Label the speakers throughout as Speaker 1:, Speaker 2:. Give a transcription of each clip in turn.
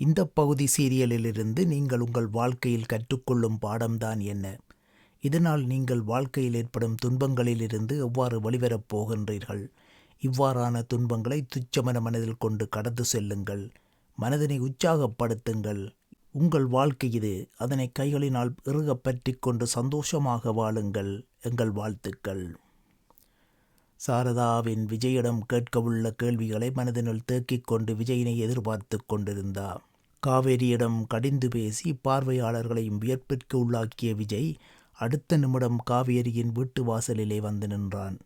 Speaker 1: இந்த பகுதி சீரியலிலிருந்து நீங்கள் உங்கள் வாழ்க்கையில் கற்றுக்கொள்ளும் பாடம்தான் என்ன? இதனால் நீங்கள் வாழ்க்கையில் ஏற்படும் துன்பங்களிலிருந்து எவ்வாறு வெளிவரப் போகின்றீர்கள்? இவ்வாறான துன்பங்களை துச்சமன மனதில் கொண்டு கடந்து செல்லுங்கள். மனதினை உற்சாகப்படுத்துங்கள். உங்கள் வாழ்க்கை இது. அதனை கைகளினால் இறுகப் பற்றி கொண்டு சந்தோஷமாக வாழுங்கள். எங்கள் வாழ்த்துக்கள். சாரதாவின் விஜயிடம் கேட்கவுள்ள கேள்விகளை மனதினுள் தேக்கிக் கொண்டு விஜயினை எதிர்பார்த்து கொண்டிருந்தார் காவேரியிடம் கடிந்து பேசி பார்வையாளர்களையும் வியப்பிற்கு உள்ளாக்கிய விஜய் அடுத்த நிமிடம் காவேரியின் வீட்டு வாசலிலே வந்து நின்றான்.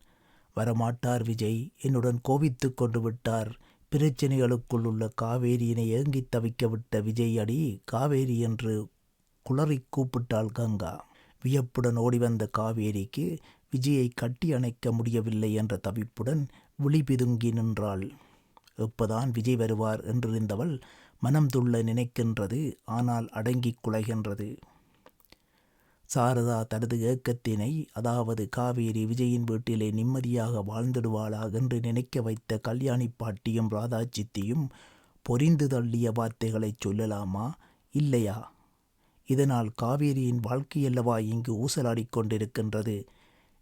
Speaker 1: வரமாட்டார் விஜய். என்னுடன் கோபித்து கொண்டு விட்டார். பிரச்சனைகளுக்குள் உள்ள காவேரியினை ஏங்கித் தவிக்க விட்ட விஜய் அடி காவேரி என்று குளறி கூப்பிட்டாள் கங்கா. வியப்புடன் ஓடி வந்த காவேரிக்கு விஜயை கட்டி அணைக்க முடியவில்லை என்ற தவிப்புடன் விழி பிதுங்கி நின்றாள். எப்போதான் விஜய் வருவார் என்றிருந்தவள் மனம் துள்ள நினைக்கின்றது ஆனால் அடங்கிக் குலைகின்றது. சாரதா தனது ஏக்கத்தினை அதாவது காவேரி விஜயின் வீட்டிலே நிம்மதியாக வாழ்ந்திடுவாளா என்று நினைக்க வைத்த கல்யாணி பாட்டியும் ராதா சித்தியும் பொரிந்து தள்ளிய வார்த்தைகளைச் சொல்லலாமா? இல்லையா? இதனால் காவேரியின் வாழ்க்கையல்லவா இங்கு ஊசலாடிக் கொண்டிருக்கின்றது?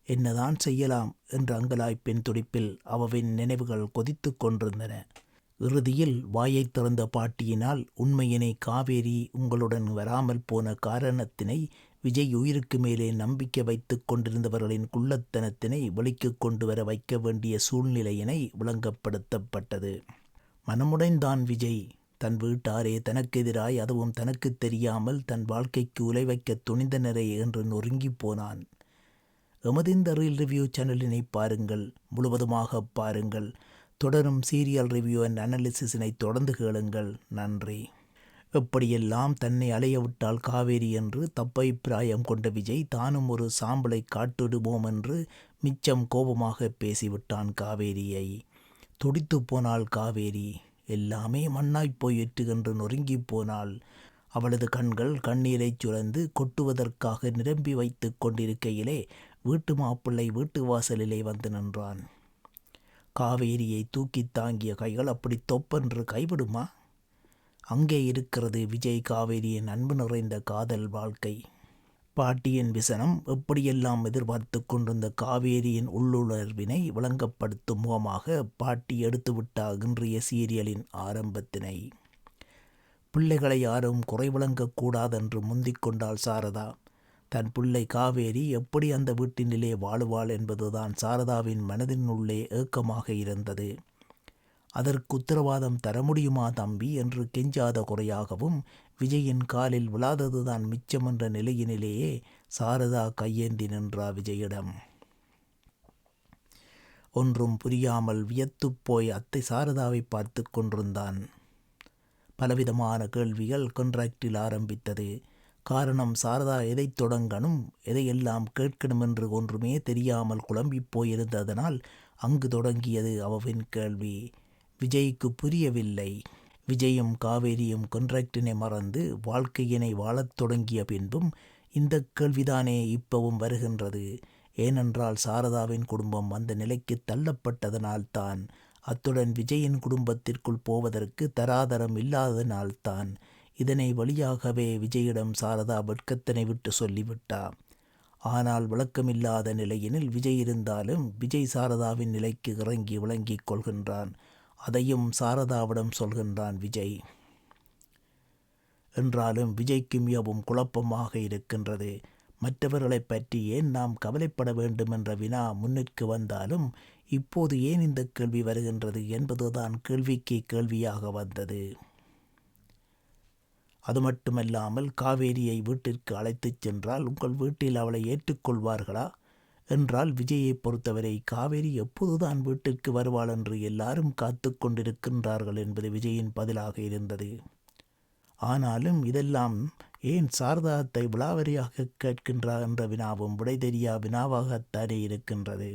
Speaker 1: என்னதான் செய்யலாம்? என்ற அங்கலாய்ப்பின் துடிப்பில் அவவின் நினைவுகள் கொதித்து கொண்டிருந்தன. இறுதியில் வாயை திறந்த பாட்டியினால் உண்மையினை காவேரி உங்களுடன் வராமல் போன காரணத்தினை விஜய் உயிருக்கு மேலே நம்பிக்கை வைத்து கொண்டிருந்தவர்களின் குள்ளத்தனத்தினை வெளிக்கு கொண்டு வர வைக்க வேண்டிய சூழ்நிலையினை விளங்கப்படுத்தப்பட்டது. மனமுடைந்தான் விஜய். தன் வீட்டாரே தனக்கு எதிராய் அதுவும் தனக்கு தெரியாமல் தன் வாழ்க்கைக்கு உலை வைக்க துணிந்தனரே என்று நொறுங்கி போனான். எமதிந்த ரீல் ரிவ்யூ சேனலினை பாருங்கள். முழுவதுமாக பாருங்கள். தொடரும் சீரியல் ரிவ்யூ அண்ட் அனாலிசிஸினை தொடர்ந்து கேளுங்கள். நன்றி. எப்படியெல்லாம் தன்னை அலைய விட்டால் காவேரி என்று தப்பபிப்பிராயம் கொண்ட விஜய் தானும் ஒரு சாம்பலை காட்டிடுவோம் என்று மிச்சம் கோபமாக பேசிவிட்டான் காவேரியை. துடித்து போனாள் காவேரி. எல்லாமே மண்ணாய்ப் போயிற்று என்று நொறுங்கி போனாள். அவளது கண்கள் கண்ணீரைச் சுரந்து கொட்டுவதற்காக நிரம்பி வைத்து கொண்டிருக்கையிலே வீட்டு மாப்பிள்ளை வீட்டு வாசலிலே வந்து நின்றான். காவேரியை தூக்கித் தாங்கிய கைகள் அப்படி தொப்பென்று கைவிடுமா? அங்கே இருக்கிறது விஜய் காவேரியின் அன்பு நிறைந்த காதல் வாழ்க்கை. பாட்டியின் விசனம் எப்படியெல்லாம் எதிர்பார்த்து கொண்டிருந்த காவேரியின் உள்ளுணர்வினை விளங்கப்படுத்தும் முகமாக பாட்டி எடுத்துவிட்டாகின்றிய சீரியலின் ஆரம்பத்தினை. பிள்ளைகளை யாரும் குறைவிளங்கக்கூடாதென்று முந்திக் கொண்டாள் சாரதா. தன் பிள்ளை காவேரி எப்படி அந்த வீட்டினிலே வாழுவாள் என்பதுதான் சாரதாவின் மனதினுள்ளே ஏக்கமாக இருந்தது. அதற்கு உத்தரவாதம் தர முடியுமா தம்பி? என்று கெஞ்சாத குறையாகவும் விஜயின் காலில் விழாததுதான் மிச்சம் என்ற நிலையினிலேயே சாரதா கையேந்தி நின்றா விஜயிடம். ஒன்றும் புரியாமல் வியத்துப் போய் அத்தை சாரதாவை பார்த்து கொண்டிருந்தான். பலவிதமான கேள்விகள் கொன்ட்ராக்டில் ஆரம்பித்தது. காரணம் சாரதா எதை தொடங்கணும் எதையெல்லாம் கேட்கணும் என்று ஒன்றுமே தெரியாமல் குழம்பிப் போயிருந்ததனால் அங்கு தொடங்கியது அவவின் கேள்வி. விஜய்க்கு புரியவில்லை. விஜயும் காவேரியும் கொன்ட்ராக்டினை மறந்து வாழ்க்கையினை வாழத் தொடங்கிய பின்பும் இந்த கேள்விதானே இப்பவும் வருகின்றது. ஏனென்றால் சாரதாவின் குடும்பம் அந்த நிலைக்கு தள்ளப்பட்டதனால்தான் அத்துடன் விஜயின் குடும்பத்திற்குள் போவதற்கு தராதரம் இல்லாததனால்தான் இதனை வழியாகவே விஜயிடம் சாரதா வெட்கத்தனை விட்டு சொல்லிவிட்டா ஆனால் விளக்கமில்லாத நிலையினில் விஜய் இருந்தாலும் விஜய் சாரதாவின் நிலைக்கு இறங்கி விளங்கிக் கொள்கின்றான். அதையும் சாரதாவிடம் சொல்கின்றான் விஜய். என்றாலும் விஜய்க்கு மிகவும் குழப்பமாக இருக்கின்றது. மற்றவர்களைப் பற்றி ஏன் நாம் கவலைப்பட வேண்டும் என்ற வினா முன்னிற்கு வந்தாலும் இப்போது ஏன் இந்த கேள்வி வருகின்றது என்பதுதான் கேள்விக்கு கேள்வியாக வந்தது. அது மட்டுமல்லாமல் காவேரியை வீட்டிற்கு அழைத்துச் சென்றால் உங்கள் வீட்டில் அவளை ஏற்றுக்கொள்வார்களா? என்றால் விஜயை பொறுத்தவரை காவேரி எப்போதுதான் வீட்டிற்கு வருவாள் என்று எல்லாரும் காத்து கொண்டிருக்கின்றார்கள் என்பது விஜயின் பதிலாக இருந்தது. ஆனாலும் இதெல்லாம் ஏன் சாரதாத்தை விழாவரியாக கேட்கின்றார் என்ற வினாவும் விடை தெரியா வினாவாகத்தானே இருக்கின்றது.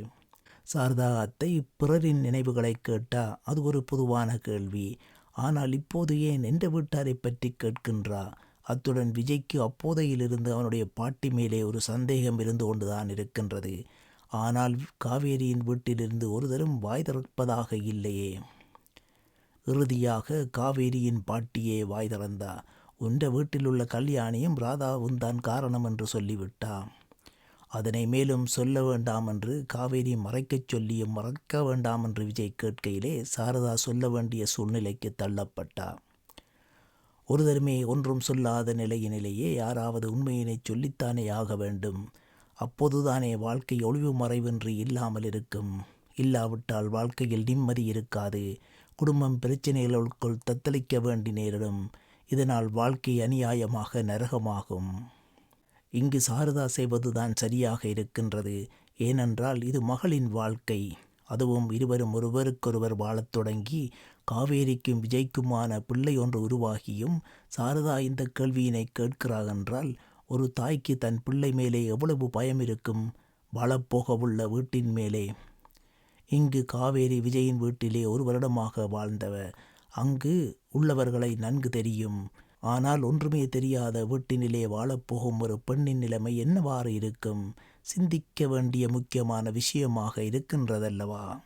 Speaker 1: சாரதா அத்தை பிறரின் நினைவுகளை கேட்டா அது ஒரு பொதுவான கேள்வி. ஆனால் இப்போது ஏன் என்ற வீட்டாரை பற்றி கேட்கின்றா? அத்துடன் விஜய்க்கு அப்போதையிலிருந்து அவனுடைய பாட்டி மேலே ஒரு சந்தேகம் இருந்து கொண்டுதான் இருக்கின்றது. ஆனால் காவேரியின் வீட்டிலிருந்து ஒரு தரம் வாய் திறப்பதாக இல்லையே. இறுதியாக காவேரியின் பாட்டியே வாய் திறந்தா. உன்ற வீட்டிலுள்ள கல்யாணியும் ராதாவும் தான் காரணம் என்று சொல்லிவிட்டா. அதனை மேலும் சொல்ல வேண்டாம் என்று காவேரி மறைக்கச் சொல்லியும் மறக்க வேண்டாம் என்று விஜய் கேட்கையிலே சாரதா சொல்ல வேண்டிய சூழ்நிலைக்கு தள்ளப்பட்டா ஒருதருமே ஒன்றும் சொல்லாத நிலையினிலேயே யாராவது உண்மையினை சொல்லித்தானே ஆக வேண்டும். அப்போதுதானே வாழ்க்கை ஒளிவு மறைவின்றி இல்லாமல் இருக்கும். இல்லாவிட்டால் வாழ்க்கையில் நிம்மதி இருக்காது. குடும்பம் பிரச்சனைகளுக்குள் தத்தளிக்க வேண்டி நேரிடும். இதனால் வாழ்க்கை அநியாயமாக நரகமாகும். இங்கு சாரதா செய்வதுதான் சரியாக இருக்கின்றது. ஏனென்றால் இது மகளின் வாழ்க்கை. அதுவும் இருவரும் ஒருவருக்கொருவர் வாழத் தொடங்கி காவேரிக்கும் விஜய்க்குமான பிள்ளை ஒன்று உருவாகியும் சாரதா இந்த கேள்வியினை கேட்கிறார் என்றால் ஒரு தாய்க்கு தன் பிள்ளை மேலே எவ்வளவு பயம் இருக்கும்? வாழப்போகவுள்ள வீட்டின் மேலே. இங்கு காவேரி விஜயின் வீட்டிலே ஒரு வருடமாக வாழ்ந்தவர் அங்கு உள்ளவர்களை நன்கு தெரியும். ஆனால் ஒன்றுமே தெரியாத வீட்டினிலே வாழப்போகும் ஒரு பெண்ணின் நிலைமை என்னவாறு இருக்கும்? சிந்திக்க வேண்டிய முக்கியமான விஷயமாக இருக்கின்றதல்லவா?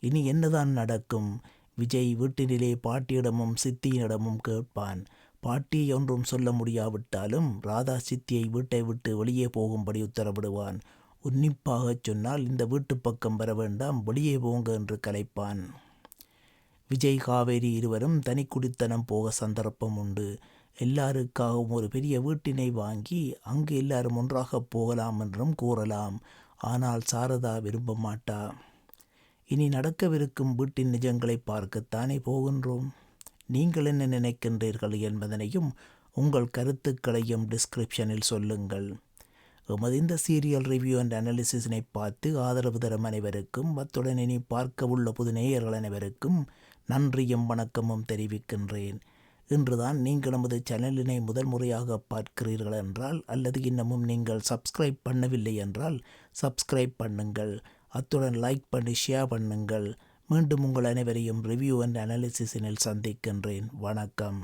Speaker 1: இனி என்னதான் நடக்கும்? விஜய் வீட்டினிலே பாட்டியிடமும் சித்தியினிடமும் கேட்பான். பாட்டி ஒன்றும் சொல்ல முடியாவிட்டாலும் ராதா சித்தியை வீட்டை விட்டு வெளியே போகும்படி உத்தரவிடுவான். உன்னிப்பாகச் சொன்னால் இந்த வீட்டு பக்கம் வர வேண்டாம் வெளியே போங்க என்று கலைப்பான். விஜய் காவேரி இருவரும் தனி குடித்தனம் போக சந்தர்ப்பம் உண்டு. எல்லாருக்காகவும் ஒரு பெரிய வீட்டினை வாங்கி அங்கு எல்லாரும் ஒன்றாக போகலாம் என்றும் கூறலாம். ஆனால் சாரதா விரும்ப மாட்டா. இனி நடக்கவிருக்கும் வீட்டின் நிஜங்களை பார்க்கத்தானே போகின்றோம். நீங்கள் என்ன நினைக்கின்றீர்கள் என்பதனையும் உங்கள் கருத்துக்களையும் டிஸ்கிரிப்ஷனில் சொல்லுங்கள். எமது இந்த சீரியல் ரிவ்யூ அண்ட் அனாலிசிஸினை பார்த்து ஆதரவு தரும் அனைவருக்கும் அத்துடன் இனி பார்க்க உள்ள புது நேயர்கள் அனைவருக்கும் நன்றியும் வணக்கமும் தெரிவிக்கின்றேன். இன்றுதான் நீங்கள் நமது சேனலினை முதல் முறையாக பார்க்கிறீர்கள் என்றால் அல்லது இன்னமும் நீங்கள் சப்ஸ்கிரைப் பண்ணவில்லை என்றால் சப்ஸ்கிரைப் பண்ணுங்கள். அத்துடன் லைக் பண்ணி ஷேர் பண்ணுங்கள். மீண்டும் உங்கள் அனைவரையும் ரிவ்யூ அண்ட் அனாலிசிஸினில் சந்திக்கின்றேன். வணக்கம்.